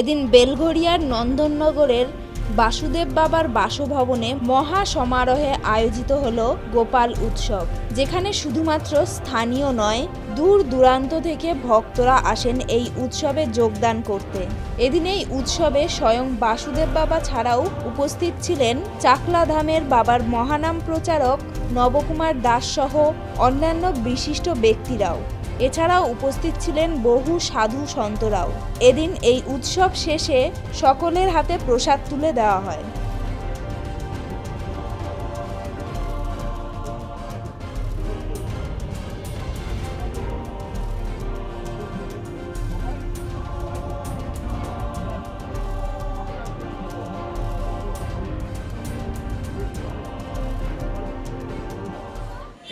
এদিন বেলঘরিয়ার নন্দননগরের বাসুদেব বাবার বাসভবনে মহা সমারোহে আয়োজিত হলো গোপাল উৎসব, যেখানে শুধুমাত্র স্থানীয় নয়, দূর দূরান্ত থেকে ভক্তরা আসেন এই উৎসবে যোগদান করতে। এদিন এই উৎসবে স্বয়ং বাসুদেব বাবা ছাড়াও উপস্থিত ছিলেন চাকলা ধামের বাবার মহানাম প্রচারক নবকুমার দাস সহ অন্যান্য বিশিষ্ট ব্যক্তিরাও। এছাড়াও উপস্থিত ছিলেন বহু সাধু সন্তরাও। এদিন এই উৎসব শেষে সকলের হাতে প্রসাদ তুলে দেওয়া হয়।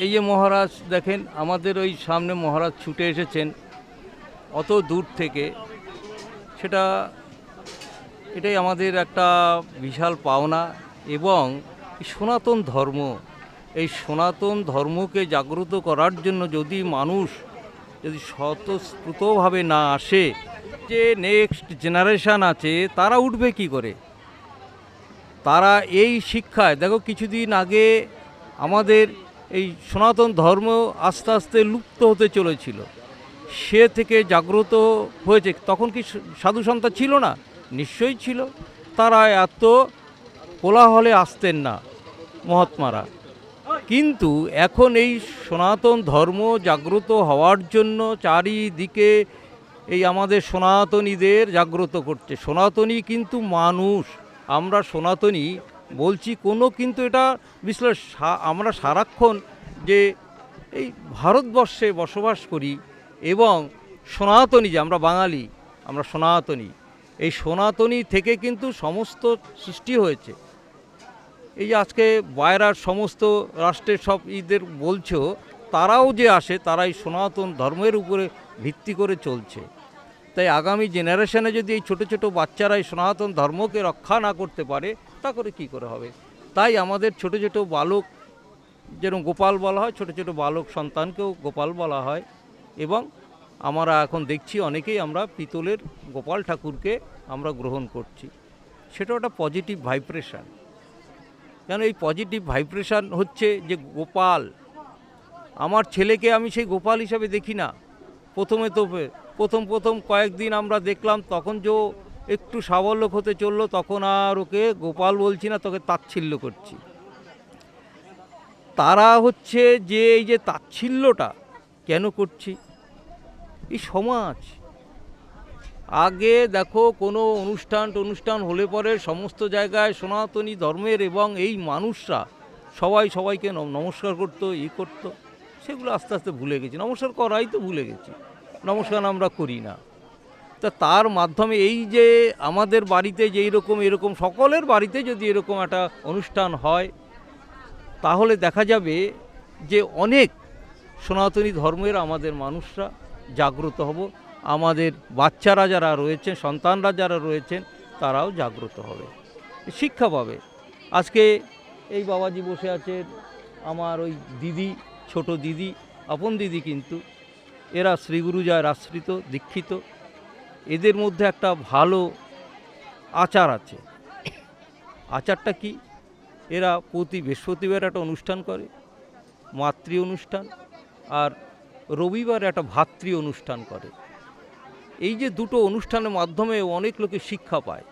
এই যে মহারাজ দেখেন, আমাদের ওই সামনে মহারাজ ছুটে এসেছেন, অত দূর থেকে। সেটা, এটাই আমাদের একটা বিশাল পাওনা এবং সনাতন ধর্ম। এই সনাতন ধর্মকে জাগ্রত করার জন্য যদি মানুষ যদি স্বতঃস্ফূর্তভাবে না আসে, যে নেক্সট জেনারেশান আছে, তারা উঠবে কি করে? তারা এই শিক্ষায়, দেখো কিছুদিন আগে আমাদের এই সনাতন ধর্ম আস্তে আস্তে লুপ্ত হতে চলেছিল। সে থেকে জাগ্রত হয়েছে। তখন কি সাধু সন্তা ছিল না? নিশ্চয়ই ছিল। তারা এত কোলাহলে আসতেন না মহাত্মারা। কিন্তু এখন এই সনাতন ধর্ম জাগ্রত হওয়ার জন্য চারিদিকে এই আমাদের সনাতনীদের জাগ্রত করছে। সনাতনী কিন্তু মানুষ। আমরা সনাতনী বলছি, কোনো কিন্তু এটা বিশ্লেষ আমরা সারাক্ষণ যে এই ভারতবর্ষে বসবাস করি এবং সনাতনী যে, আমরা বাঙালি, আমরা সনাতনী, এই সনাতনী থেকে কিন্তু সমস্ত সৃষ্টি হয়েছে। এই যে আজকে বাইরার সমস্ত রাষ্ট্রের সব ঈদের বলছো, তারাও যে আসে তারা এই সনাতন ধর্মের উপরে ভিত্তি করে চলছে। তাই আগামী জেনারেশনে যদি এই ছোট ছোট বাচ্চারা এই সনাতন ধর্মকে রক্ষা না করতে পারে তা করে কি করে হবে? তাই আমাদের ছোট ছোট বালক যেরকম গোপাল বলা হয়, ছোট ছোট বালক সন্তানকেও গোপাল বলা হয় এবং আমরা এখন দেখছি অনেকেই আমরা পিতলের গোপাল ঠাকুরকে আমরা গ্রহণ করছি। সেটা একটা পজিটিভ ভাইব্রেশন কেন এই পজিটিভ ভাইব্রেশন হচ্ছে যে গোপাল, আমার ছেলেকে আমি সেই গোপাল হিসাবে দেখি না। প্রথমে তো প্রথম প্রথম কয়েকদিন আমরা দেখলাম, তখন যে একটু সাবলক হতে চলল, তখন আর ওকে গোপাল বলছি না, তোকে তাচ্ছিল্য করছি। তারা হচ্ছে যে এই যে তাচ্ছিল্যটা কেন করছি? এই সমাজ। আগে দেখো, কোনো অনুষ্ঠান অনুষ্ঠান হলে পরে সমস্ত জায়গায় সনাতনী ধর্মের এবং এই মানুষরা সবাই সবাইকে নম- নমস্কার করতো, ই করতো। সেগুলো আস্তে আস্তে ভুলে গেছি। নমস্কার করাই তো ভুলে গেছি। নমস্কার আমরা করি না। তা তার মাধ্যমে এই যে আমাদের বাড়িতে যে এরকম এরকম সকলের বাড়িতে যদি এরকম একটা অনুষ্ঠান হয়, তাহলে দেখা যাবে যে অনেক সনাতনী ধর্মের আমাদের মানুষরা জাগ্রত হব। আমাদের বাচ্চারা যারা রয়েছেন, সন্তানরা যারা রয়েছেন, তারাও জাগ্রত হবে। শিক্ষা পাবে। আজকে এই বাবাজি বসে আছেন আমার ওই দিদি, ছোট দিদি, আপন দিদি কিন্তু, এরা শ্রীগুরুজয়ের আশ্রিত, দীক্ষিত। এদের মধ্যে একটা ভালো আচার আছে। আচারটা কি? এরা প্রতি বৃহস্পতিবার একটা অনুষ্ঠান করে, মাতৃ অনুষ্ঠান, আর রবিবার একটা ভাতৃ অনুষ্ঠান করে। এই যে দুটো অনুষ্ঠানের মাধ্যমে অনেক লোকে শিক্ষা পায়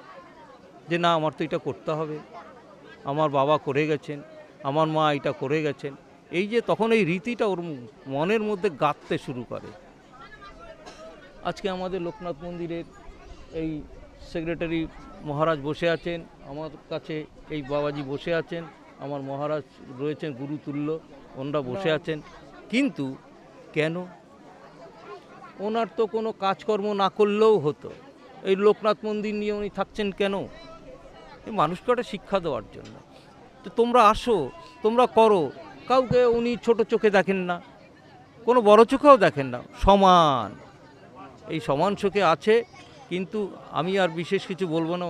যে, না, আমার তো এটা করতে হবে। আমার বাবা করে গেছেন, আমার মা এটা করে গেছেন। এই যে তখন এই রীতিটা ওর মনের মধ্যে গাঁথতে শুরু করে। আজকে আমাদের লোকনাথ মন্দিরের এই সেক্রেটারি মহারাজ বসে আছেন আমার কাছে এই বাবাজি বসে আছেন আমার মহারাজ রয়েছেন গুরুতুল্য ওনারা বসে আছেন। কিন্তু কেন? ওনার তো কোনো কাজকর্ম না করলেও হতো। এই লোকনাথ মন্দির নিয়ে উনি থাকছেন কেন? এই মানুষকে একটা শিক্ষা দেওয়ার জন্য। তো তোমরা আসো তোমরা করো। কাউকে উনি ছোট চোখে দেখেন না কোনো বড় চোখেও দেখেন না। সমান। এই সমান চোখে আছে, কিন্তু আমি আর বিশেষ কিছু বলব না।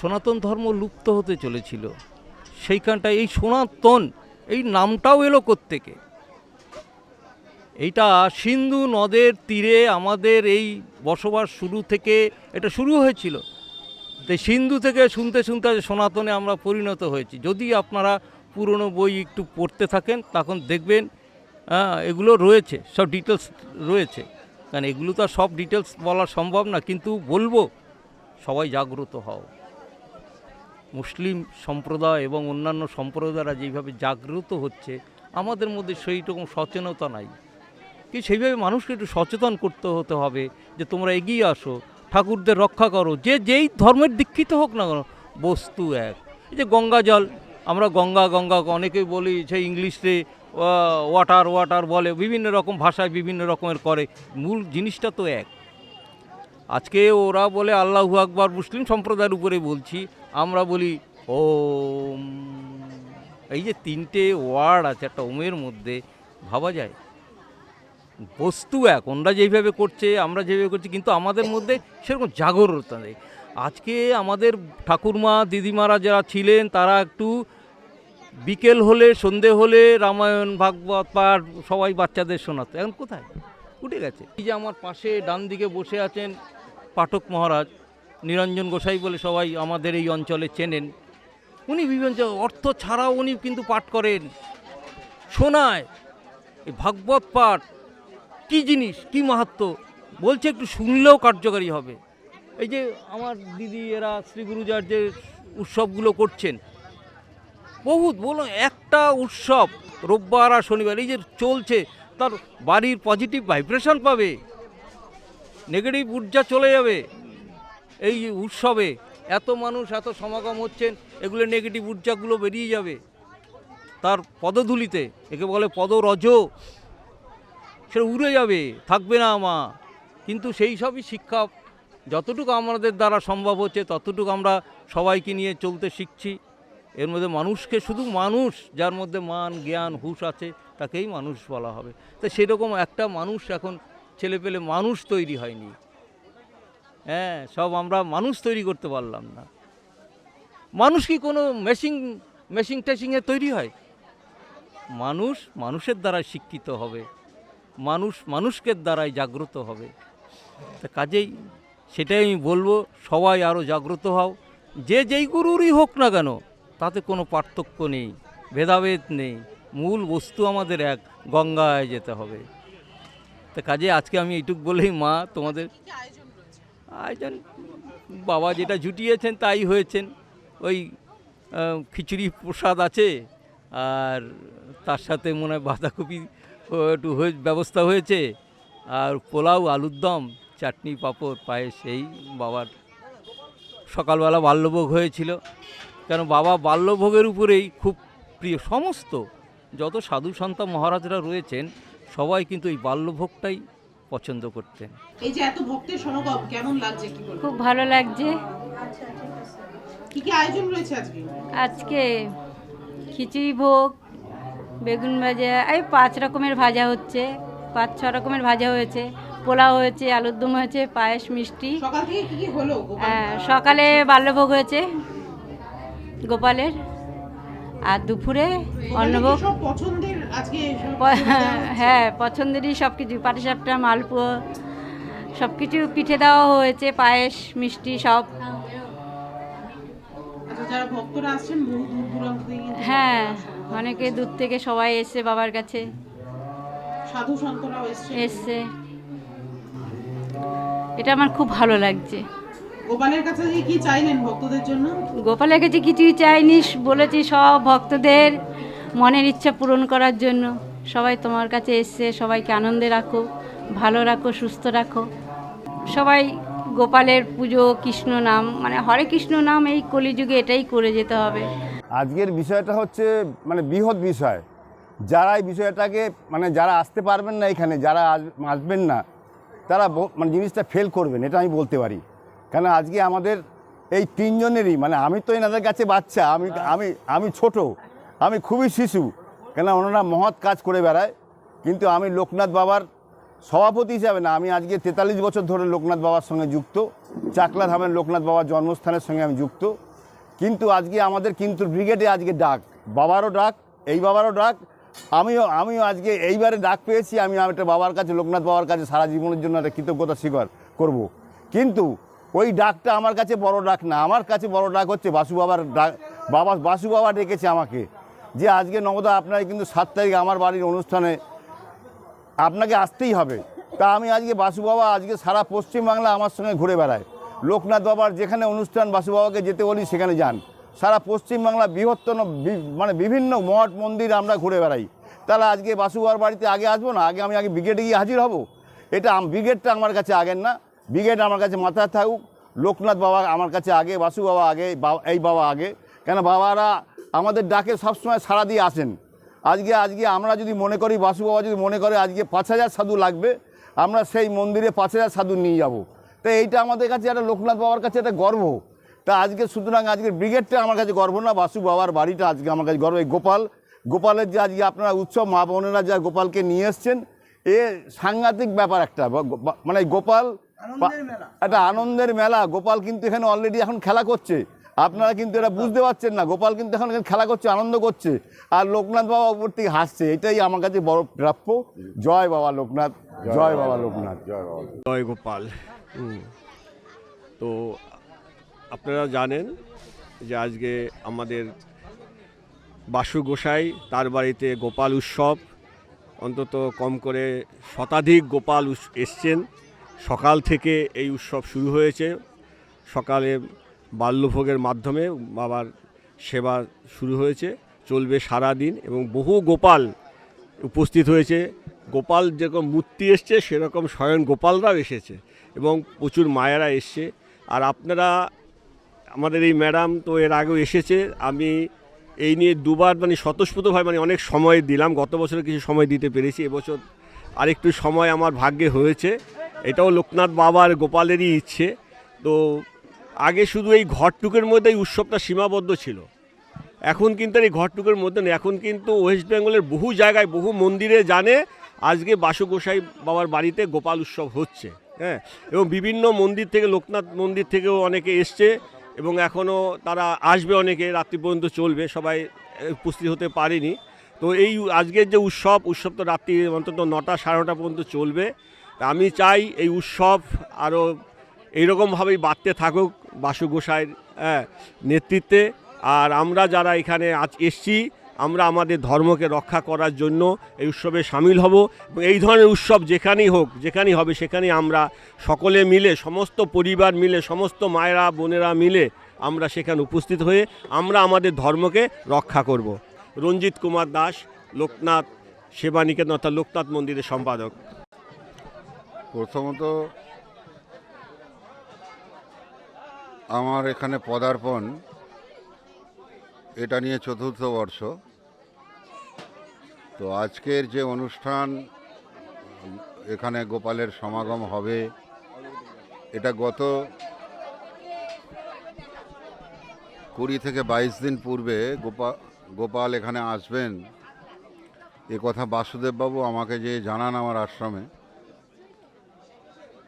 সনাতন ধর্ম লুপ্ত হতে চলেছিল। সেইখানটা এই সনাতন, এই নামটাও এলো কোত্থেকে? এইটা সিন্ধু নদের তীরে আমাদের এই বসবাস শুরু থেকে, এটা শুরু হয়েছিল। তো সিন্ধু থেকে শুনতে শুনতে সনাতনে আমরা পরিণত হয়েছি। যদি আপনারা পুরনো বই একটু পড়তে থাকেন, তখন দেখবেন এগুলো রয়েছে, সব ডিটেলস রয়েছে। কারণ এগুলো তো সব ডিটেলস বলা সম্ভব না, কিন্তু বলব, সবাই জাগ্রত হও। মুসলিম সম্প্রদায় এবং অন্যান্য সম্প্রদায়রা যেভাবে জাগ্রত হচ্ছে, আমাদের মধ্যে সেই রকম সচেতনতা নাই। কি সেইভাবে মানুষকে একটু সচেতন করতে হতে হবে যে তোমরা এগিয়ে আসো, ঠাকুরদের রক্ষা করো, যে যেই ধর্মের দীক্ষিত হোক না কেন, বস্তু এক। এই যে গঙ্গা জল, আমরা গঙ্গা গঙ্গা অনেকেই বলি, সেই ইংলিশে ওয়াটার ওয়াটার বলে, বিভিন্ন রকম ভাষায় বিভিন্ন রকমের করে। মূল জিনিসটা তো এক। আজকে ওরা বলে, আল্লাহু আকবার মুসলিম সম্প্রদায়ের উপরে বলছি। আমরা বলি, ওম। এই যে তিনটে ওয়ার্ড আছে, একটা ওমের মধ্যে, ভাবা যায়? বস্তু এক, ওনরা যেইভাবে করছে, আমরা যেভাবে করছি, কিন্তু আমাদের মধ্যে সেরকম জাগরতা নেই। আজকে আমাদের ঠাকুরমা, দিদিমারা যারা ছিলেন, তারা একটু বিকেল হলে, সন্ধে হলে রামায়ণ, ভাগবত, পাঠ সবাই বাচ্চাদের শোনাতো। এখন কোথায়? উঠে গেছে। এই যে আমার পাশে ডান দিকে বসে আছেন পাঠক মহারাজ, নিরঞ্জন গোসাই বলে সবাই আমাদের এই অঞ্চলে চেনেন। উনি বিভিন্ন অর্থ ছাড়াও উনি কিন্তু পাঠ করেন। শোনায়। এই ভাগবত পাঠ কি জিনিস, কি মাহাত্ম? বলছে একটু শুনলেও কার্যকারী হবে। এই যে আমার দিদি, এরা শ্রী গুরুজার যে উৎসবগুলো করছেন বহুত, বলুন, একটা উৎসব, রোববার আর শনিবার, এই যে চলছে, তার বাড়ির পজিটিভ ভাইব্রেশন পাবে নেগেটিভ ঊর্জা চলে যাবে, এই উৎসবে এত মানুষ, এত সমাগম হচ্ছেন, এগুলো নেগেটিভ ঊর্জাগুলো বেরিয়ে যাবে, তার পদধূলিতে, একে বলে পদরজ সেটা উড়ে যাবে, থাকবে না মা, কিন্তু সেই সবই শিক্ষা, যতটুকু আমাদের দ্বারা সম্ভব হচ্ছে, ততটুকু আমরা সবাইকে নিয়ে চলতে শিখছি। এর মধ্যে মানুষকে শুধু মানুষ, যার মধ্যে মান, জ্ঞান, হুশ আছে, তাকেই মানুষ বলা হবে। তো সেরকম একটা মানুষ এখন ছেলে পেলে মানুষ তৈরি হয়নি। হ্যাঁ সব আমরা মানুষ তৈরি করতে পারলাম না। মানুষ কি কোনো মেশিন মেশিন টেশিংয়ে তৈরি হয়? মানুষ মানুষের দ্বারা শিক্ষিত হবে। মানুষ মানুষকে দ্বারাই জাগ্রত হবে। তা কাজেই সেটাই আমি বলব, সবাই আরও জাগ্রত হও। যে যেই গুরুরই হোক না কেন তাতে কোনো পার্থক্য নেই ভেদাভেদ নেই মূল বস্তু আমাদের এক গঙ্গায় যেতে হবে। তা কাজে আজকে আমি এইটুক বলেই মা তোমাদের আয়োজন বাবা যেটা জুটিয়েছেন তাই হয়েছেন। ওই খিচুড়ি প্রসাদ আছে আর তার সাথে মনে হয় বাঁধাকপি একটু হয়ে ব্যবস্থা হয়েছে। আর পোলাও আলুর দম চাটনি পাঁপড় পায়েস এই বাবার সকালবেলা বাল্যভোগ হয়েছিল। কেন বাবা বাল্যভোগের উপরেই খুব প্রিয়। সমস্ত যত সাধু সন্ত মহারাজরা রয়েছেন সবাই কিন্তু এই বাল্যভোগটাই পছন্দ করতেন। এই যে এত ভক্তের সমাগম কেমন লাগছে কি বলব খুব ভালো লাগছে। কি কি আয়োজন রয়েছে আজকে? আজকে খিচুড়ি ভোগ বেগুন ভাজা এই পাঁচ রকমের ভাজা হচ্ছে। পাঁচ ছ রকমের ভাজা হয়েছে পোলাও হয়েছে আলুর দম হয়েছে পায়েস মিষ্টি। সকাল থেকে কি কি হলো? হ্যাঁ, সকালে বাল্যভোগ হয়েছে। গোপালের আর দুপুরে অন্নভোগ? হ্যাঁ পছন্দেরই সব কিছু। পাটিসাপটা মালপোয়া সব কিছু পিঠে দেওয়া হয়েছে পায়েস মিষ্টি সব। আচ্ছা হ্যাঁ অনেকে দূর থেকে সবাই এসছে বাবার কাছে। সাধু এসছে। এটা আমার খুব ভালো লাগছে। গোপালের কাছে কি চাইলেন ভক্তদের জন্য? গোপালের কাছে কিছুই চাইনি বলেছি সব ভক্তদের মনের ইচ্ছা পূরণ করার জন্য। সবাই তোমার কাছে এসছে সবাইকে আনন্দে রাখো ভালো রাখো সুস্থ রাখো। সবাই গোপালের পুজো কৃষ্ণ নাম মানে হরে কৃষ্ণ নাম এই কলিযুগে এটাই করে যেতে হবে। আজকের বিষয়টা হচ্ছে মানে বৃহৎ বিষয়। যারা এই বিষয়টাকে মানে যারা আসতে পারবেন না এখানে যারা আস- আসবেন না তারা ব- মানে জিনিসটা ফেল করবেন এটা আমি বলতে পারি। কেন আজকে আমাদের এই তিনজনেরই মানে আমি তো এনাদের কাছে বাচ্চা আমি আমি আমি ছোট আমি খুবই শিশু কেন ওনারা মহৎ কাজ করে বেড়ায়। কিন্তু আমি লোকনাথ বাবার সভাপতি হিসাবে না আমি আজকে তেতাল্লিশ বছর ধরে লোকনাথ বাবার সঙ্গে যুক্ত চাকলা ধামের লোকনাথ বাবার জন্মস্থানের সঙ্গে আমি যুক্ত। কিন্তু আজকে আমাদের কিন্তু ব্রিগেডে আজকে ডাক বাবারও ডাক এই বাবারও ডাক আমিও আমিও আজকে এইবারে ডাক পেয়েছি আমি একটা বাবার কাছে লোকনাথ বাবার কাছে সারা জীবনের জন্য একটা কৃতজ্ঞতা স্বীকার করব। কিন্তু ওই ডাকটা আমার কাছে বড় ডাক না। আমার কাছে বড় ডাক হচ্ছে বাসু বাবার ডাক। বাবা, বাসু বাবা ডেকেছে আমাকে। যে আজকে নবদা আপনার কিন্তু সাত তারিখ আমার বাড়ির অনুষ্ঠানে আপনাকে আসতেই হবে। তা আমি আজকে বাসু বাবা, আজকে সারা পশ্চিমবাংলা আমার সঙ্গে ঘুরে বেড়ায়। লোকনাথ বাবার যেখানে অনুষ্ঠান, বাসু বাবাকে যেতে বলি, সেখানে যান। সারা পশ্চিমবাংলা বৃহত্তম মানে বিভিন্ন মঠ, মন্দির আমরা ঘুরে বেড়াই। তাহলে আজকে বাসু বাবার বাড়িতে আগে আসব না? আগে আমি আগে ব্রিগেডে গিয়ে হাজির হব? এটা ব্রিগেডটা আমার কাছে আগের না। ব্রিগেড আমার কাছে মাথায় থাকুক, লোকনাথ বাবা আমার কাছে আগে, বাসু বাবা আগে এই বাবা আগে। কেন বাবারা আমাদের ডাকে সবসময় সাড়া দিয়ে আসেন। আজকে আজকে আমরা যদি মনে করি, বাসু বাবা যদি মনে করে আজকে পাঁচ হাজার সাধু লাগবে, আমরা সেই মন্দিরে পাঁচ হাজার সাধু নিয়ে যাব। তো এইটা আমাদের কাছে একটা লোকনাথ বাবার কাছে একটা গর্ব। তা আজকে সুতরাং আজকের ব্রিগেডটা আমার কাছে গর্ব না, বাসু বাবার বাড়িটা আজকে আমার কাছে গর্ব। এই গোপাল, গোপালের যে আজকে আপনারা উৎসব, মা বোনেরা যা গোপালকে নিয়ে এসছেন, এ সাংঘাতিক ব্যাপার একটা। মানে গোপাল একটা আনন্দের মেলা। গোপাল কিন্তু এখানে অলরেডি এখন খেলা করছে। আপনারা কিন্তু এটা বুঝতে পারছেন না। গোপাল কিন্তু এখন এখানে খেলা করছে আনন্দ করছে। আর লোকনাথ বাবা উপর থেকে হাসছে। এটাই আমার কাছে বড় প্রাপ্য। জয় বাবা লোকনাথ। জয় বাবা লোকনাথ। জয় বাবা জয় গোপাল। তো আপনারা জানেন যে আজকে আমাদের বাসু গোসাই তার বাড়িতে গোপাল উৎসব। অন্তত কম করে শতাধিক গোপাল এসছেন। সকাল থেকে এই উৎসব শুরু হয়েছে। সকালে বাল্যভোগের মাধ্যমে বাবার সেবা শুরু হয়েছে, চলবে সারা দিন এবং বহু গোপাল উপস্থিত হয়েছে। গোপাল যেরকম মূর্তি এসছে, সেরকম স্বয়ং গোপালরাও এসেছে এবং প্রচুর মায়েরা এসছে। আর আপনারা, আমাদের এই ম্যাডাম তো এর আগেও এসেছে। আমি এই নিয়ে দুবার মানে স্বতঃস্ফূর্তভাবে মানে অনেক সময় দিলাম। গত বছরে কিছু সময় দিতে পেরেছি, এবছর আরেকটু সময় আমার ভাগ্যে হয়েছে। এটাও লোকনাথ বাবার গোপালেরই ইচ্ছে। তো আগে শুধু এই ঘরটুকের মধ্যে এই উৎসবটা সীমাবদ্ধ ছিল। এখন কিন্তু এই ঘরটুকের মধ্যে নেই। এখন কিন্তু ওয়েস্ট বেঙ্গলের বহু জায়গায় বহু মন্দিরে জানে আজকে বাসু গোসাই বাবার বাড়িতে গোপাল উৎসব হচ্ছে। হ্যাঁ এবং বিভিন্ন মন্দির থেকে, লোকনাথ মন্দির থেকেও অনেকে এসছে এবং এখনও তারা আসবে অনেকে, রাত্রি পর্যন্ত চলবে, সবাই উপস্থিত হতে পারেনি। তো এই আজকের যে উৎসব উৎসব তো রাত্রি অন্তত নটা, সাড়ে নটা পর্যন্ত চলবে। আমি চাই এই উৎসব আরও এইরকমভাবেই বাড়তে থাকুক বাসু গোসাইয়ের হ্যাঁ, নেতৃত্বে। আর আমরা যারা এখানে আজ এসছি আমরা আমাদের ধর্মকে রক্ষা করার জন্য এই উৎসবে সামিল হব। এই ধরনের উৎসব যেখানেই হোক যেখানেই হবে সেখানেই আমরা সকলে মিলে সমস্ত পরিবার মিলে সমস্ত মায়েরা বোনেরা মিলে আমরা সেখানে উপস্থিত হয়ে আমরা আমাদের ধর্মকে রক্ষা করব। রঞ্জিত কুমার দাস লোকনাথ সেবা নিকেতন অর্থাৎ লোকনাথ মন্দিরের সম্পাদক। প্রথমত, আমার এখানে পদার্পণ, এটা নিয়ে চতুর্থ বর্ষ। তো আজকের যে অনুষ্ঠান, এখানে গোপালের সমাগম হবে, এটা গত কুড়ি থেকে বাইশ দিন পূর্বে গোপাল গোপাল এখানে আসবেন। এ কথা বাসুদেববাবু আমাকে যে জানান আমার আশ্রমে।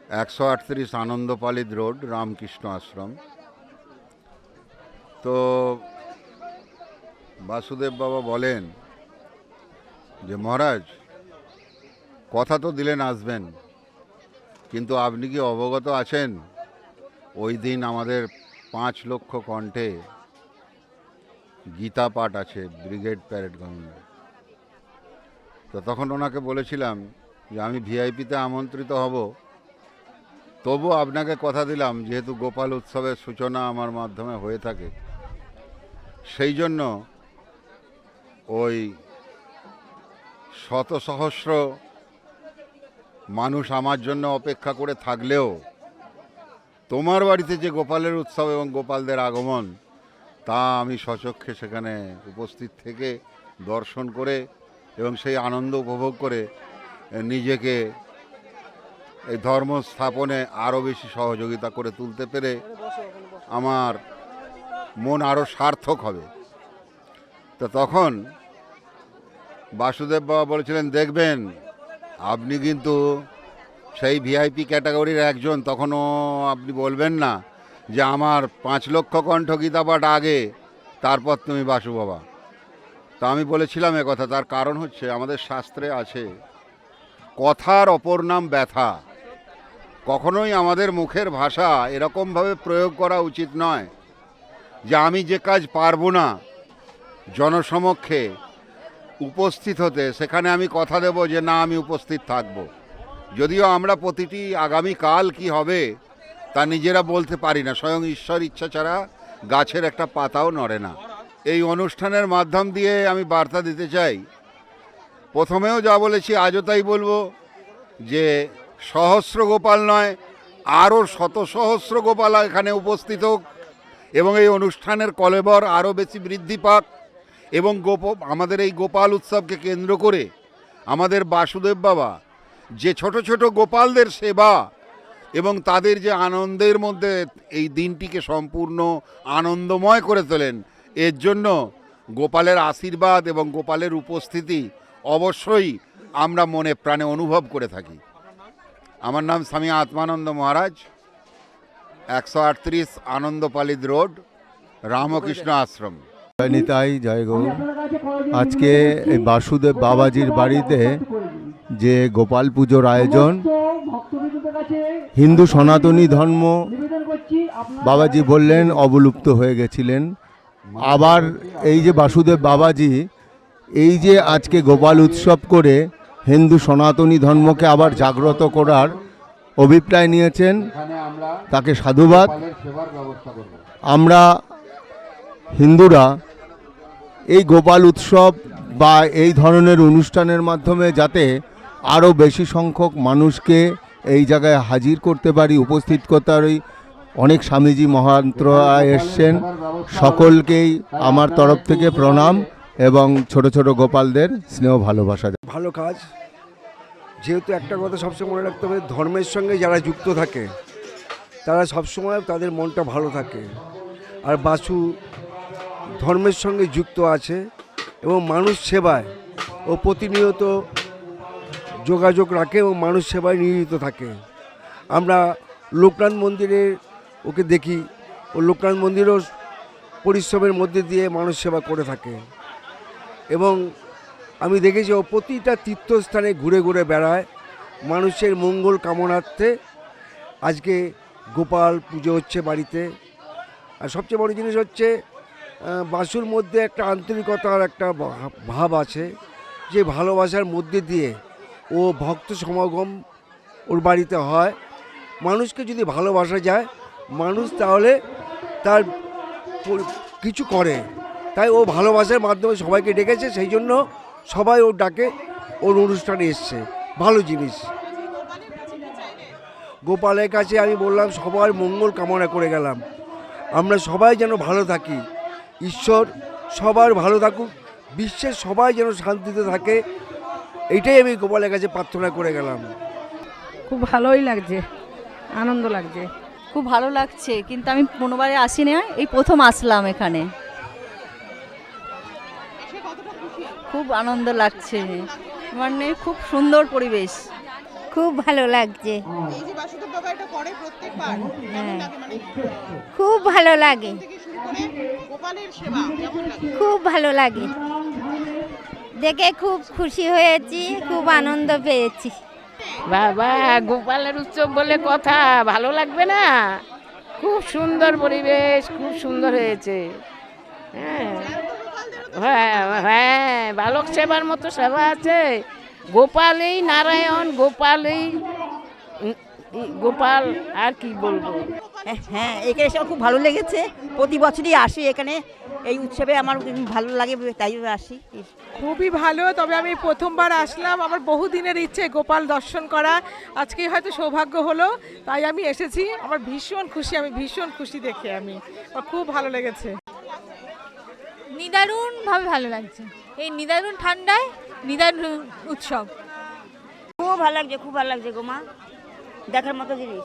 একশো আটত্রিশ আনন্দপালিত রোড, রামকৃষ্ণ আশ্রম। তো বাসুদেব বাবা বলেন যে, মহারাজ, কথা তো দিলেন আসবেন, কিন্তু আপনি কি অবগত আছেন? ওই দিন আমাদের পাঁচ লক্ষ কণ্ঠে গীতা পাঠ আছে, ব্রিগেড প্যারেড গ্রাউন্ডে তো তখন ওনাকে বলেছিলাম যে, আমি ভিআইপিতে আমন্ত্রিত হব তবু আপনাকে কথা দিলাম, যেহেতু গোপাল উৎসবের সূচনা আমার মাধ্যমে হয়ে থাকে, সেই জন্য ওই শত সহস্র মানুষ আমার জন্য অপেক্ষা করে থাকলেও, তোমার বাড়িতে যে গোপালের উৎসব এবং গোপালদের আগমন, তা আমি সচক্ষে সেখানে উপস্থিত থেকে দর্শন করে এবং সেই আনন্দ উপভোগ করে নিজেকে এই ধর্ম স্থাপনে আরও বেশি সহযোগিতা করে তুলতে পেরে আমার মন আরও সার্থক হবে। তো তখন বাসুদেব বাবা বলেছিলেন, দেখবেন, আপনি কিন্তু সেই ভিআইপি ক্যাটাগরির একজন। তখনও আপনি বলবেন না যে আমার পাঁচ লক্ষ কণ্ঠ গীতাপাঠ আগে, তারপর তুমি বাসু বাবা। তা আমি বলেছিলাম কথা, তার কারণ হচ্ছে আমাদের শাস্ত্রে আছে, কথার অপর নাম ব্যথা। কখনোই আমাদের মুখের ভাষা এরকমভাবে প্রয়োগ করা উচিত নয় যে আমি যে কাজ পারব না জনসমক্ষে উপস্থিত হতে, সেখানে আমি কথা দেব যে না, আমি উপস্থিত থাকব। যদিও আমরা প্রতিটি আগামী কাল কি হবে তা নিজেরা বলতে পারি না। স্বয়ং ঈশ্বর ইচ্ছা ছাড়া গাছের একটা পাতাও নড়ে না। এই অনুষ্ঠানের মাধ্যম দিয়ে আমি বার্তা দিতে চাই। প্রথমেও যা বলেছি, আজও তাই বলব যে সহস্র গোপাল নয়, আরও শত সহস্র গোপাল এখানে উপস্থিত হোক। এবং এই অনুষ্ঠানের কলেবর আরও বেশি বৃদ্ধি পাক এবং গোপ, আমাদের এই গোপাল উৎসবকে কেন্দ্র করে আমাদের বাসুদেব বাবা যে ছোট ছোট গোপালদের সেবা এবং তাদের যে আনন্দের মধ্যে এই দিনটিকে সম্পূর্ণ আনন্দময় করে তোলেন, এর জন্য গোপালের আশীর্বাদ এবং গোপালের উপস্থিতি অবশ্যই আমরা মনে প্রাণে অনুভব করে থাকি। আমার নাম স্বামী আত্মানন্দ মহারাজ, একশো আটত্রিশ আনন্দপালিত রোড, রামকৃষ্ণ আশ্রম। জয় নিতাই, জয় গৌর। আজকে এই বাসুদেব বাবাজির বাড়িতে যে গোপাল পুজোর আয়োজন, হিন্দু সনাতনী ধর্ম, বাবাজি বললেন, অবলুপ্ত হয়ে গেছিলেন। আবার এই যে বাসুদেব বাবাজি, এই যে আজকে গোপাল উৎসব করে হিন্দু সনাতনী ধর্মকে আবার জাগ্রত করার অভিপ্রায় নিয়েছেন। তাকে সাধুবাদ। আমরা হিন্দুরা এই গোপাল উৎসব বা এই ধরনের অনুষ্ঠানের মাধ্যমে যাতে আরও বেশি সংখ্যক মানুষকে এই জায়গায় হাজির করতে পারি উপস্থিত করতে পারি। অনেক স্বামীজি মহান্তরা এসছেন। সকলকেই আমার তরফ থেকে প্রণাম। এবং ছোট ছোট গোপালদের স্নেহ ভালোবাসা ভালো কাজ। যেহেতু একটা কথা সবসময় মনে রাখতে হবে, ধর্মের সঙ্গে যারা যুক্ত থাকে, তারা সবসময় তাদের মনটা ভালো থাকে। আর বাসু ধর্মের সঙ্গে যুক্ত আছে এবং মানুষ সেবায় ও প্রতিনিয়ত যোগাযোগ রাখে এবং মানুষ সেবায় নিয়োজিত থাকে। আমরা লোকনাথ মন্দিরের ওকে দেখি ও লোকনাথ মন্দিরও পরিশ্রমের মধ্যে দিয়ে মানুষ সেবা করে থাকে। এবং আমি দেখেছি ও প্রতিটা তীর্থস্থানে ঘুরে ঘুরে বেড়ায়, মানুষের মঙ্গল কামনার্থে। আজকে গোপাল পুজো হচ্ছে বাড়িতে। আর সবচেয়ে বড় জিনিস হচ্ছে বাসুর মধ্যে একটা আন্তরিকতার একটা ভাব আছে যে ভালোবাসার মধ্যে দিয়ে ও ভক্ত সমাগম ওর বাড়িতে হয়। মানুষকে যদি ভালোবাসা যায়, মানুষ তাহলে তার কিছু করে। তাই ও ভালোবাসার মাধ্যমে সবাইকে ডেকেছে সেই জন্য সবাই ওর ডাকে ওর অনুষ্ঠানে এসছে। ভালো জিনিস। গোপালের কাছে আমি বললাম সবার মঙ্গল কামনা করে গেলাম। আমরা সবাই যেন ভালো থাকি। ঈশ্বর সবার ভালো থাকুক বিশ্বের সবাই যেন শান্তিতে থাকে। এইটাই আমি গোপালের কাছে প্রার্থনা করে গেলাম। খুব ভালোই লাগছে আনন্দ লাগছে। খুব ভালো লাগছে কিন্তু আমি কোনোবারে আসি না এই প্রথম আসলাম এখানে এসে কতটা খুশি খুব আনন্দ লাগছে। মানে খুব সুন্দর পরিবেশ। খুব ভালো লাগছে। এই যে বাসুদেব বাবা এটা করে প্রত্যেকবার কেমন লাগে মানে খুব ভালো লাগে। খুব ভালো লাগে। দেখে খুব খুশি হয়েছি খুব আনন্দ পেয়েছি। বাবা গোপালের উৎসব বলে কথা ভালো লাগবে না? খুব সুন্দর পরিবেশ খুব সুন্দর হয়েছে। হ্যাঁ। হ্যাঁ হ্যাঁ বালক সেবার মতো সেবা আছে। গোপালই নারায়ণ গোপালই গোপাল আর কি বলব? হ্যাঁ এখানে এসে আমার খুব ভালো লেগেছে। প্রতি বছরই আসি এখানে। এই উৎসবে আমার ভালো লাগে তাই আসি। খুবই ভালো তবে আমি প্রথমবার আসলাম। আমার বহুদিনের ইচ্ছে গোপাল দর্শন করা। আজকে হয়তো সৌভাগ্য হলো তাই আমি এসেছি। আমার ভীষণ খুশি আমি ভীষণ খুশি দেখে আমি। খুব ভালো লেগেছে। নিদারুণভাবে ভালো লাগছে। এই নিদারুণ ঠান্ডায় নিদারুণ উৎসব। খুব ভালো লাগছে খুব ভালো লাগছে গোমা দেখার মতো জিনিস।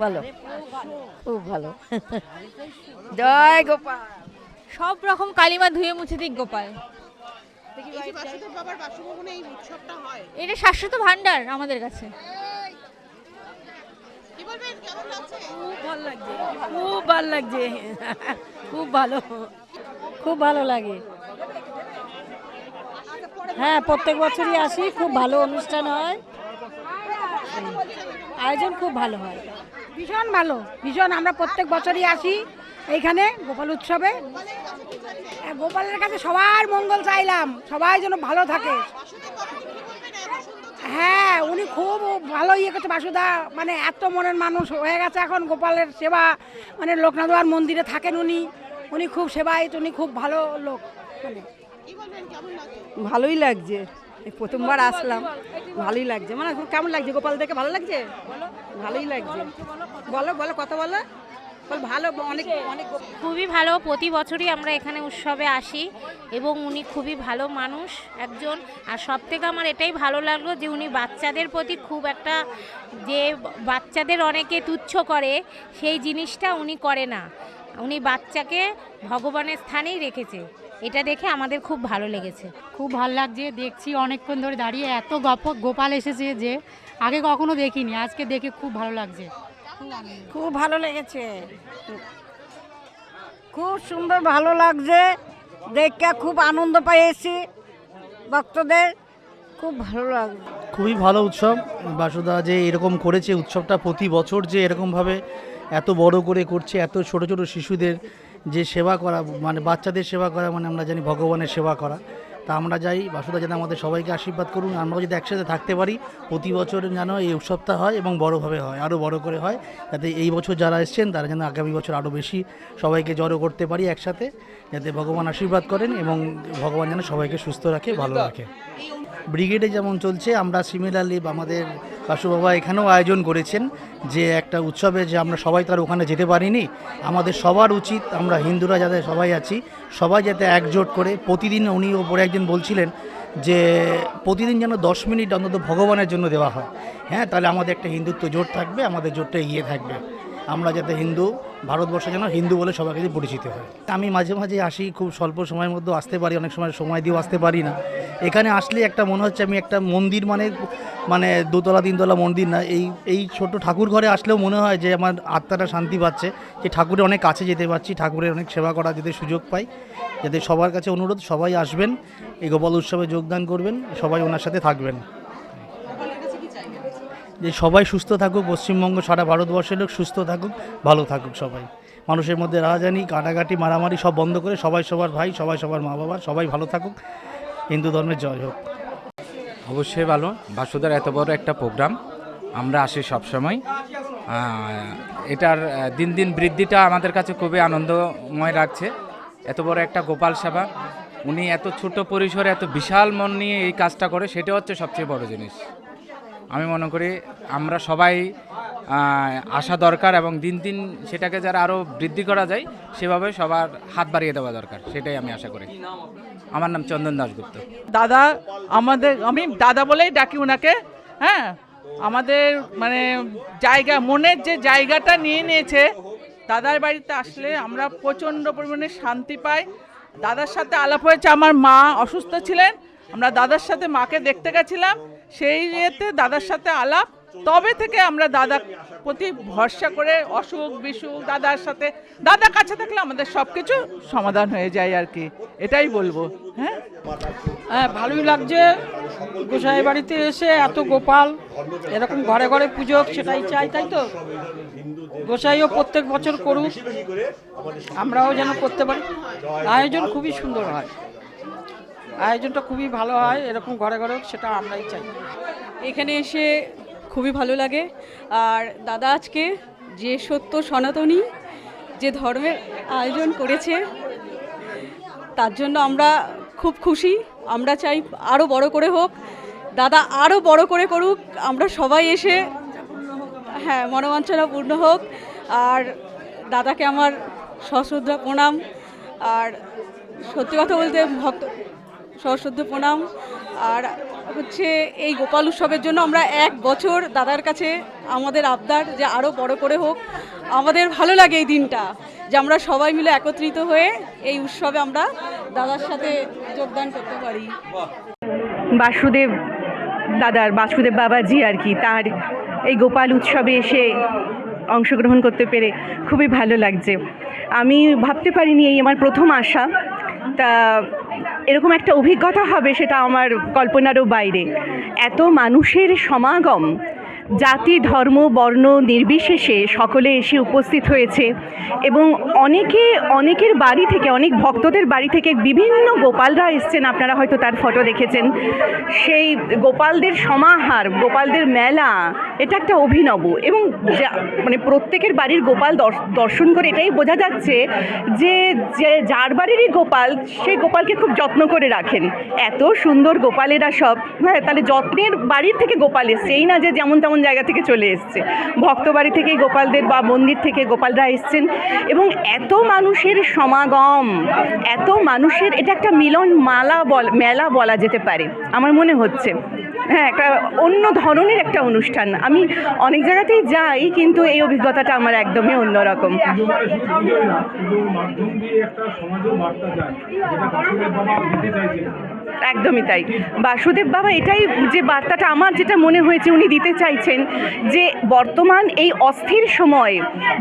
ভালো। খুব ভালো। জয় গোপাল। সব রকম কালিমা ধুয়ে মুছে দিক গোপাল। এটা শাশ্বত ভান্ডার আমাদের কাছে। কি বলবেন? কেমন লাগছে? খুব ভালো লাগছে। খুব ভালো লাগছে। খুব ভালো। খুব ভালো লাগে। হ্যাঁ প্রত্যেক বছরই আসি। খুব ভালো অনুষ্ঠান হয়। আয়োজন খুব ভালো হয়। ভীষণ ভালো। ভীষণ আমরা প্রত্যেক বছরই আসি। এইখানে গোপাল উৎসবে। গোপালের কাছে সবার মঙ্গল চাইলাম সবাই যেন ভালো থাকে। হ্যাঁ উনি খুব ভালো ইয়ে করছে বাসুদা মানে এত মনের মানুষ হয়ে গেছে এখন গোপালের সেবা। মানে লোকনাথবার মন্দিরে থাকেন উনি। উনি খুব সেবায়িত উনি খুব ভালো লোক মানে। ভালোই লাগছে। এই প্রথমবার আসলাম। ভালোই লাগছে। মানে কেমন লাগছে গোপাল দেখে? ভালো লাগছে? ভালোই লাগছে। বলো বলো কথা বল। ভালো অনেক অনেক খুবই ভালো। প্রতি বছরই আমরা এখানে উৎসবে আসি এবং উনি খুবই ভালো মানুষ একজন। আর সব থেকে আমার এটাই ভালো লাগল যে উনি বাচ্চাদের প্রতি খুব একটা যে বাচ্চাদের অনেকে তুচ্ছ করে সেই জিনিসটা উনি করে না। উনি বাচ্চাকে ভগবানের স্থানেই রেখেছে। এটা দেখে আমাদের খুব ভালো লেগেছে। খুব ভালো লাগছে দেখছি অনেকক্ষণ ধরে দাঁড়িয়ে। এত গপ গোপাল এসেছে যে আগে কখনো দেখিনি আজকে দেখে খুব ভালো লাগছে। খুব ভালো লেগেছে। খুব সুন্দর ভালো লাগছে। দেখে খুব আনন্দ পেয়েছি ভক্তদের। খুব ভালো লাগছে। খুবই ভালো উৎসব। বাসুদা যে এরকম করেছে উৎসবটা প্রতি বছর যে এরকমভাবে এত বড় করে করছে এত ছোট ছোট শিশুদের যে সেবা করা মানে বাচ্চাদের সেবা করা মানে আমরা জানি ভগবানের সেবা করা। তা আমরা যাই বাসুদা যেন আমাদের সবাইকে আশীর্বাদ করুন। আমরাও যদি একসাথে থাকতে পারি, প্রতি বছর যেন এই উৎসবটা হয় এবং বড়োভাবে হয় আরও বড় করে হয়, যাতে এই বছর যারা এসছেন, তারা যেন আগামী বছর আরও বেশি সবাইকে জড়ো করতে পারি একসাথে, যাতে ভগবান আশীর্বাদ করেন এবং ভগবান যেন সবাইকে সুস্থ রাখে, ভালো রাখে। ব্রিগেডে যেমন চলছে, আমরা সিমিলারলি আমাদের বাসু বাবা এখানেও আয়োজন করেছেন যে একটা উৎসবে যে আমরা সবাই তার ওখানে যেতে পারিনি। আমাদের সবার উচিত, আমরা হিন্দুরা যাতে সবাই আছি, সবাই যাতে একজোট করে প্রতিদিন উনি ওপরে একজন বলছিলেন যে প্রতিদিন যেন দশ মিনিট অন্তত ভগবানের জন্য দেওয়া হয়। হ্যাঁ তাহলে আমাদের একটা হিন্দুত্ব জোট থাকবে, আমাদের জোটটা এগিয়ে থাকবে। আমরা যাতে হিন্দু, ভারতবর্ষে যেন হিন্দু বলে সবার কাছে পরিচিত হয়। আমি মাঝে মাঝে আসি, খুব স্বল্প সময়ের মধ্যে আসতে পারি, অনেক সময় সময় দিয়েও আসতে পারি না। এখানে আসলে একটা মনে হচ্ছে আমি একটা মন্দির মানে মানে দোতলা, তিনতলা মন্দির না, এই এই ছোট ঠাকুর ঘরে আসলেও মনে হয় যে আমার আত্মাটা শান্তি পাচ্ছে, যে ঠাকুরের অনেক কাছে যেতে পারছি, ঠাকুরের অনেক সেবা করার যাতে সুযোগ পাই। যাতে সবার কাছে অনুরোধ, সবাই আসবেন, এই গোপাল উৎসবে যোগদান করবেন, সবাই ওনার সাথে থাকবেন। যে সবাই সুস্থ থাকুক, পশ্চিমবঙ্গ সারা ভারতবর্ষের লোক সুস্থ থাকুক, ভালো থাকুক সবাই। মানুষের মধ্যে রাজানি, কাটাকাটি, মারামারি সব বন্ধ করে সবাই সবার ভাই, সবাই সবার মা বাবা, সবাই ভালো থাকুক। হিন্দু ধর্মের জয় হোক। অবশ্যই ভালো। বাসুদার এত বড় একটা প্রোগ্রাম। আমরা আসি সবসময়। এটার দিন দিন বৃদ্ধিটা আমাদের কাছে খুবই আনন্দময় লাগছে। এত বড় একটা গোপাল সেবা। উনি এত ছোট পরিসরে এত বিশাল মন নিয়ে এই কাজটা করে সেটা হচ্ছে সবচেয়ে বড় জিনিস। আমি মনে করি আমরা সবাই আসা দরকার এবং দিন দিন সেটাকে যারা আরও বৃদ্ধি করা যায়, সেভাবে সবার হাত বাড়িয়ে দেওয়া দরকার, সেটাই আমি আশা করি। আমার নাম চন্দন দাশগুপ্ত। দাদা, আমাদের, আমি দাদা বলেই ডাকি ওনাকে হ্যাঁ? আমাদের মানে জায়গা মনের যে জায়গাটা নিয়ে নিয়েছে, দাদার বাড়িতে আসলে আমরা প্রচণ্ড পরিমাণে শান্তি পাই। দাদার সাথে আলাপ হয়েছে, আমার মা অসুস্থ ছিলেন, আমরা দাদার সাথে মাকে দেখতে গেছিলাম সেই ইয়েতে দাদার সাথে আলাপ। তবে থেকে আমরা দাদা প্রতি ভরসা করে অসুখ বিসুখ, দাদার সাথে দাদা কাছে থাকলে আমাদের সব কিছু সমাধান হয়ে যায় আর কি। এটাই বলব হ্যাঁ? হ্যাঁ ভালোই লাগছে। গোসাই বাড়িতে এসে এত গোপাল, এরকম ঘরে ঘরে পুজো সেটাই চাই, তাই তো? গোসাইও প্রত্যেক বছর করুক, আমরাও যেন করতে পারি। আয়োজন খুবই সুন্দর হয়। আয়োজনটা খুবই ভালো হয়, এরকম ঘরে ঘরে সেটা আমরাই চাই। এখানে এসে খুবই ভালো লাগে। আর দাদা আজকে যে সত্য সনাতনী যে ধর্মের আয়োজন করেছে, তার জন্য আমরা খুব খুশি। আমরা চাই আরও বড় করে হোক, দাদা আরও বড় করে করুক, আমরা সবাই এসে হ্যাঁ মনোবাঞ্ছনা পূর্ণ হোক। আর দাদাকে আমার সশ্রদ্ধা প্রণাম। আর সত্যি কথা বলতে ভক্ত সশ্রদ্ধ প্রণাম। আর হচ্ছে এই গোপাল উৎসবের জন্য আমরা এক বছর দাদার কাছে আমাদের আবদার যে আরও বড় করে হোক। আমাদের ভালো লাগে এই দিনটা, যে আমরা সবাই মিলে একত্রিত হয়ে এই উৎসবে আমরা দাদার সাথে যোগদান করতে পারি। বাসুদেব দাদার, বাসুদেব বাবাজি আর কি, তার এই গোপাল উৎসবে এসে অংশগ্রহণ করতে পেরে খুবই ভালো লাগছে। আমি ভাবতে পারিনি এই আমার প্রথম আশা। তা এরকম একটা অভিজ্ঞতা হবে সেটা আমার কল্পনারও বাইরে। এত মানুষের সমাগম জাতি, ধর্ম, বর্ণ নির্বিশেষে সকলে এসে উপস্থিত হয়েছে এবং অনেকে, অনেকের বাড়ি থেকে, অনেক ভক্তদের বাড়ি থেকে বিভিন্ন গোপালরা এসছেন। আপনারা হয়তো তার ফটো দেখেছেন। সেই গোপালদের সমাহার, গোপালদের মেলা, এটা একটা অভিনব এবং মানে প্রত্যেকের বাড়ির গোপাল দর্শ- দর্শন করে এটাই বোঝা যাচ্ছে যে যে যার বাড়িরই গোপাল সেই গোপালকে খুব যত্ন করে রাখেন। এত সুন্দর গোপালেরা সব। হ্যাঁ তাহলে যত্নের বাড়ির থেকে গোপাল এসছে। এই না যে যেমন তেমন জায়গা থেকে চলে এসছে। ভক্ত বাড়ি থেকে গোপালদের বা মন্দির থেকে গোপালরা এসছেন এবং এত মানুষের সমাগম, এত মানুষের এটা একটা মিলন মালা বল, মেলা বলা যেতে পারে, আমার মনে হচ্ছে। হ্যাঁ একটা অন্য ধরনের একটা অনুষ্ঠান। আমি অনেক জায়গাতেই যাই, কিন্তু এই অভিজ্ঞতাটা আমার একদমই অন্যরকম। একদমই তাই। বাসুদেব বাবা, এটাই যে বার্তাটা আমার যেটা মনে হয়েছে উনি দিতে চাইছেন যে বর্তমান এই অস্থির সময়ে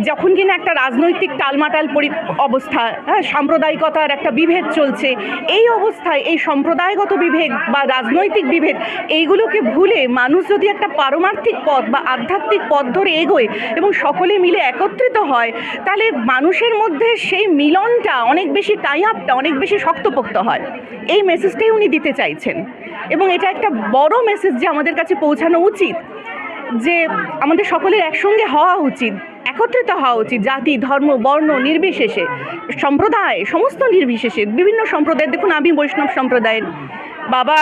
যখন কিনা একটা রাজনৈতিক টালমাটাল পরি অবস্থা হ্যাঁ সাম্প্রদায়িকতার একটা বিভেদ চলছে, এই অবস্থায় এই সম্প্রদায়গত বিভেদ বা রাজনৈতিক বিভেদ, এইগুলোকে ভুলে মানুষ যদি একটা পারমার্থিক পথ বা আধ্যাত্মিক পথ ধরে এগোয় এবং সকলে মিলে একত্রিত হয়, তাহলে মানুষের মধ্যে সেই মিলনটা অনেক বেশি টাই আপটা অনেক বেশি শক্তপোক্ত হয়। এই মেসেজটাই উনি দিতে চাইছেন। এবং এটা একটা বড় মেসেজ যে আমাদের কাছে পৌঁছানো উচিত, যে আমাদের সকলের একসঙ্গে হওয়া উচিত, একত্রিত হওয়া উচিত, জাতি, ধর্ম, বর্ণ, নির্বিশেষে, সম্প্রদায়, সমস্ত নির্বিশেষে, বিভিন্ন সম্প্রদায় দেখুন আমি বৈষ্ণব সম্প্রদায়ের, বাবা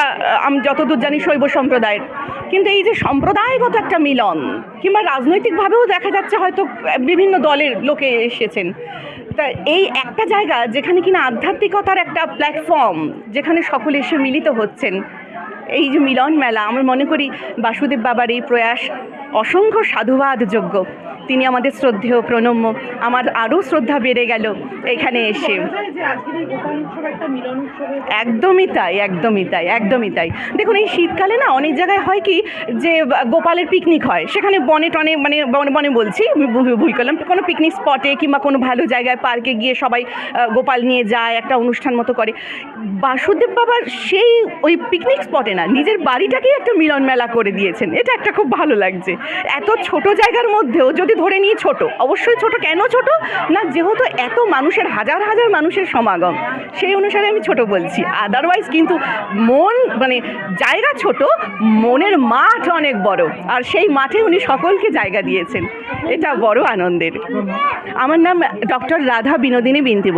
আমি যতদূর জানি শৈব সম্প্রদায়ের, কিন্তু এই যে সম্প্রদায়গত একটা মিলন, কিংবা রাজনৈতিকভাবেও দেখা যাচ্ছে হয়তো বিভিন্ন দলের লোকে এসেছেন তা এই একটা জায়গা যেখানে কিনা আধ্যাত্মিকতার একটা প্ল্যাটফর্ম যেখানে সকলে এসে মিলিত হচ্ছেন। এই যে মিলন মেলা, আমার মনে করি বাসুদেব বাবার এই প্রয়াস অসংখ্য সাধুবাদযোগ্য তিনি আমাদের শ্রদ্ধেয়, প্রণম্য, আমার আরও শ্রদ্ধা বেড়ে গেল এখানে এসে। একদমই তাই একদমই তাই একদমই তাই। দেখুন, এই শীতকালে না অনেক জায়গায় হয় কি যে, গোপালের পিকনিক হয়। সেখানে বনে টনে মানে বনে বনে বলছি ভুল করলাম। কোনো পিকনিক স্পটে কিংবা কোনো ভালো জায়গায় পার্কে গিয়ে সবাই গোপাল নিয়ে যায়, একটা অনুষ্ঠান মতো করে। বাসুদেব বাবার সেই ওই পিকনিক স্পটে না নিজের বাড়িটাকেই একটা মিলন মেলা করে দিয়েছেন। এটা একটা খুব ভালো লাগছে। এত ছোট জায়গার মধ্যেও যদি ধরে নিয়ে ছোট, অবশ্যই ছোট। কেন ছোট? না, যেহেতু এত মানুষের, হাজার হাজার মানুষের সমাগম, সেই অনুসারে আমি ছোট বলছি। আদারওয়াইজ কিন্তু মন মানে জায়গা ছোট, মনের মাঠ অনেক বড়। আর সেই মাঠে উনি সকলকে জায়গা দিয়েছেন। এটা বড় আনন্দের। আমার নাম ডক্টর রাধা বিনোদিনী বিন্তি